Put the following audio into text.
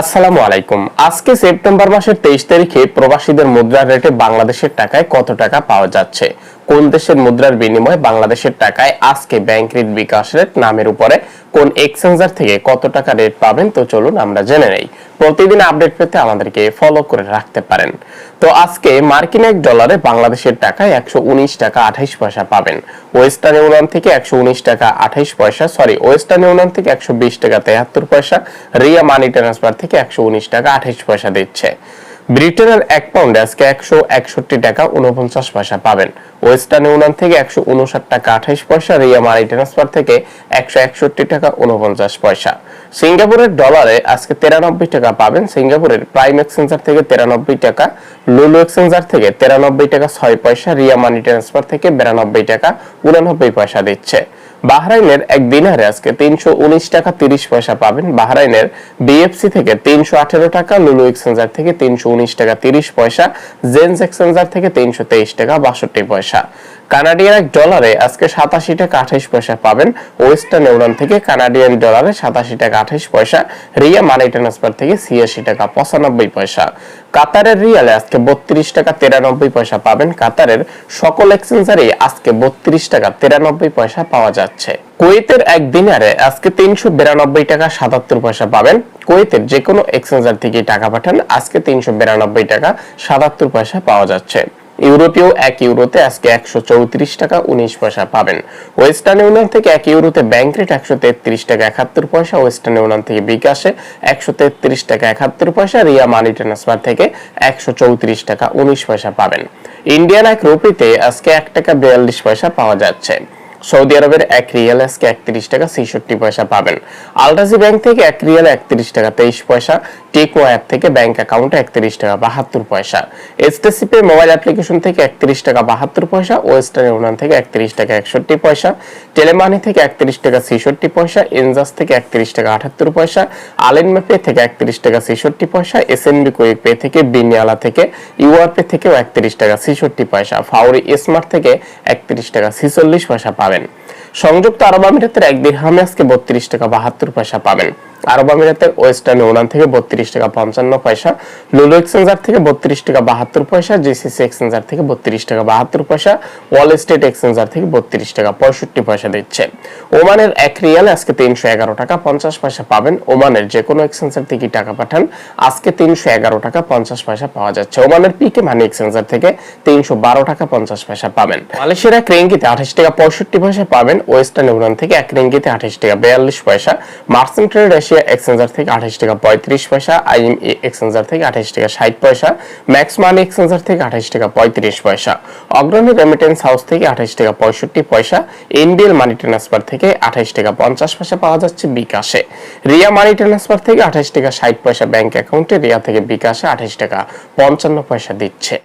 আসসালামু আলাইকুম। আজকে সেপ্টেম্বর মাসের তেইশ তারিখে প্রবাসীদের মুদ্রা রেটে বাংলাদেশের টাকায় কত টাকা পাওয়া যাচ্ছে? কোন দেশের মুদ্রার বিনিময়ে বাংলাদেশের টাকায় আজকে ব্যাংক রেট বিকাশ রেট নামের উপরে কোন এক্সচেঞ্জার থেকে কত টাকা রেট পাবেন? তো চলুন আমরা জেনে নেই। প্রতিদিন আপডেট পেতে আমাদেরকে ফলো করে রাখতে পারেন। তো আজকে মার্কিন এক ডলারে বাংলাদেশের টাকায় একশো উনিশ টাকা আঠাইশ পয়সা পাবেন। ওয়েস্টার্ন ইউনিয়ন থেকে একশো উনিশ টাকা আঠাইশ পয়সা সরি ওয়েস্টার্ন ইউনিয়ন থেকে একশো বিশ টাকা তেহাত্তর পয়সা, রিয়া মানি ট্রান্সফার থেকে একশো উনিশ টাকা আঠাইশ পয়সা দিচ্ছে। ব্রিটেনের এক পাউন্ডে আজকে একশো একষট্টি টাকা উনপঞ্চাশ পয়সা পাবেন। ওয়েস্টার্ন ইউনিয়ন থেকে একশো উনষাট টাকা আঠাইশ পয়সা রিয়া মানি ট্রান্সফার থেকে একশো একষট্টি টাকা উনপঞ্চাশ পয়সা। সিঙ্গাপুরের ডলারে আজকে তেরানব্বই টাকা পাবেন। সিঙ্গাপুরের প্রাইম এক্সচেঞ্জার থেকে তেরানব্বই টাকা লুলু এক্সচেঞ্জার থেকে তেরানব্বই টাকা ছয় পয়সা রিয়া মানি ট্রান্সফার থেকে বিরানব্বই টাকা, উনানব্বই পয়সা দিচ্ছে। বাহরাইনের এক দিনারে আজকে তিনশো উনিশ টাকা তিরিশ পয়সা পাবেন। বাহরাইনের বিএফসি থেকে তিনশো আঠেরো টাকা, লুলু এক্সচেঞ্জার থেকে তিনশো উনিশ টাকা তিরিশ পয়সা জেন্স এক্সচেঞ্জার থেকে তিনশো তেইশ টাকা বাষট্টি পয়সা। কানাডিয়ান এক ডলারে আজকে সাতাশি টাকা আঠাইশ পয়সা পাবেন। ওয়েস্টার্ন ইউনিয়ন থেকে কানাডিয়ান ডলারে সাতাশি টাকা আঠাইশ পয়সা, রিয়া মানি ট্রান্সফার থেকে ছিয়াশি টাকা পঁচানব্বই পয়সা। কাতারের রিয়ালে আজকে বত্রিশ টাকা তিরানব্বই পয়সা পাবেন। কাতারের সকল এক্সচেঞ্জারে আজকে বত্রিশ টাকা তিরানব্বই পয়সা পাওয়া যাচ্ছে। কুয়েতের এক দিনারে আজকে তিনশো বিরানব্বই টাকা সাতাত্তর পয়সা পাবেন। কুয়েতের যে কোনো এক্সচেঞ্জার থেকে টাকা পাঠান, আজকে তিনশো বিরানব্বই টাকা সাতাত্তর পয়সা পাওয়া যাচ্ছে। ইউরোপীয় এক ইউরোতে আজকে একশো চৌত্রিশ টাকা উনিশ পয়সা পাবেন। ওয়েস্টার্ন ইউনিয়ন থেকে এক ইউরোতে ব্যাংক রেট একশো তেত্রিশ টাকা একাত্তর পয়সা, ওয়েস্টার্ন ইউনিয়ন থেকে বিকাশে একশো তেত্রিশ টাকা একাত্তর পয়সা, রিয়া মানি ট্রান্সফার থেকে একশো চৌত্রিশ টাকা উনিশ পয়সা পাবেন। ইন্ডিয়ান এক রুপিতে আজকে এক টাকা বিয়াল্লিশ পয়সা পাওয়া যাচ্ছে। সৌদি আরবের এক রিয়াল আজকে একত্রিশ টাকা ছেষট্টি পয়সা পাবেন আলটাসি ব্যাংক থেকে এক রিয়াল একত্রিশ টাকা তেইশ পয়সা টেকো অ্যাপ থেকে ব্যাংক অ্যাকাউন্টে একত্রিশ টাকা বাহাত্তর পয়সা এইচটিসি পে মোবাইল অ্যাপ্লিকেশন থেকে একত্রিশ টাকা বাহাত্তর পয়সা ওয়েস্টার্ন ইউনিয়ন থেকে একত্রিশ টাকা একষট্টি পয়সা টেলেমানি থেকে একত্রিশ টাকা ছেষট্টি পয়সা এনজাস থেকে একত্রিশ টাকা আটাত্তর পয়সা আলিনমে পে থেকে একত্রিশ টাকা ছেষট্টি পয়সা এসএনবি কুইক পে থেকে বিনিয়ালা থেকে ইউআর পে থেকেও একত্রিশ টাকা ছেষট্টি পয়সা ফাউরি স্মার্ট থেকে একত্রিশ টাকা ছেচল্লিশ পয়সা পাবেন সংযুক্ত আরব আমিরাতের এক দিরহামে আজকে বত্রিশ টাকা বাহাত্তর পয়সা পাবেন। আরব আমিরাতের ওয়েস্টার্ন ইউনিয়ন থেকে বত্রিশ টাকা পঞ্চান্ন পয়সা লুলু এক্সচেঞ্জার থেকে বত্রিশ টাকা বাহাত্তর পয়সা জিসিসি এক্সচেঞ্জার থেকে বত্রিশ টাকা বাহাত্তর পয়সা ওয়াল স্টেট এক্সচেঞ্জার থেকে বত্রিশ টাকা পঁয়ষট্টি পয়সা দিচ্ছে। ওমানের এক রিয়ালে আজকে তিনশো এগারো টাকা পঞ্চাশ পয়সা পাবেন। ওমানের যে কোনো এক্সচেঞ্জার থেকে টাকা পাঠান, আজকে তিনশো এগারো টাকা পঞ্চাশ পয়সা পাওয়া যাচ্ছে। ওমানের পিকে মানি এক্সচেঞ্জার থেকে তিনশো বারো টাকা পঞ্চাশ পয়সা পাবেন। মালয়েশিয়ার এক রিঙ্গিতে আঠাশ টাকা পঁয়ষট্টি পয়সা পাবেন। ওয়েস্টার্ন ইউনিয়ন থেকে এক রিঙ্গিতে আঠাশ টাকা বিয়াল্লিশ পয়সা। মার্চেন্ট ট্রেড এক্সচেঞ্জার থেকে আঠাশ টাকা পঁয়ত্রিশ পয়সা আইএমই এক্সচেঞ্জার থেকে আঠাশ টাকা ষাট পয়সা ম্যাক্স মানি এক্সচেঞ্জার থেকে আঠাশ টাকা পঁয়ত্রিশ পয়সা, অগ্রণী রেমিটেন্স হাউস থেকে আঠাশ টাকা পঁয়ষট্টি পয়সা এনবিএল মানি ট্রান্সফার থেকে আঠাশ টাকা পঞ্চাশ পয়সা পাওয়া যাচ্ছে বিকাশে। রিয়া মানি ট্রান্সফার থেকে আঠাশ টাকা ষাট পয়সা ব্যাংক অ্যাকাউন্টে রিয়া থেকে বিকাশে আঠাশ টাকা পঞ্চান্ন পয়সা দিচ্ছে।